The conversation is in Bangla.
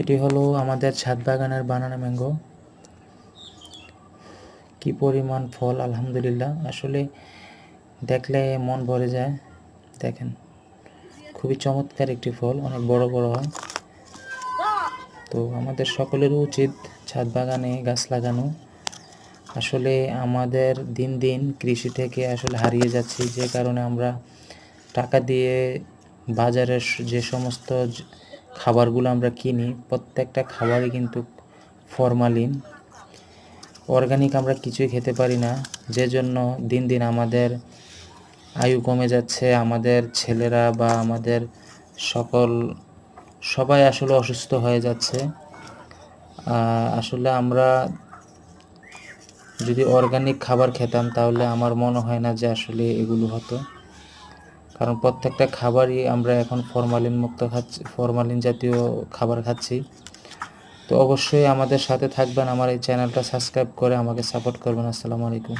এটি হলো আমাদের ছাদ বাগানের বানানা ম্যাঙ্গো। কি পরিমাণ ফল, আলহামদুলিল্লাহ। আসলে দেখলে মন ভরে যায়। দেখেন, খুবই চমৎকার একটি ফল, অনেক বড় বড় হয়। তো আমাদের সকলেরও উচিত ছাদ বাগানে গাছ লাগানো। আসলে আমাদের দিন দিন কৃষি থেকে আসলে হারিয়ে যাচ্ছি, যে কারণে আমরা টাকা দিয়ে বাজারের যে সমস্ত খাবারগুলো আমরা কিনি, প্রত্যেকটা খাবারই কিন্তু ফরমালিন অর্গানিক আমরা কিছুই খেতে পারি না, যে জন্য দিন দিন আমাদের আয়ু কমে যাচ্ছে, আমাদের ছেলেরা বা আমাদের সকল, সবাই আসলে অসুস্থ হয়ে যাচ্ছে। আসলে আমরা যদি অর্গানিক খাবার খেতাম, তাহলে আমার মনে হয় না যে আসলে এগুলো হতো। কারণ প্রত্যেকটা খাবারই আমরা এখন ফরমালিন মুক্ত খাচ্ছি ফরমালিন জাতীয় খাবার খাচ্ছি। তো অবশ্যই আমাদের সাথে থাকবেন, আমার এই চ্যানেলটা সাবস্ক্রাইব করে আমাকে সাপোর্ট করবেন। আসসালামু আলাইকুম।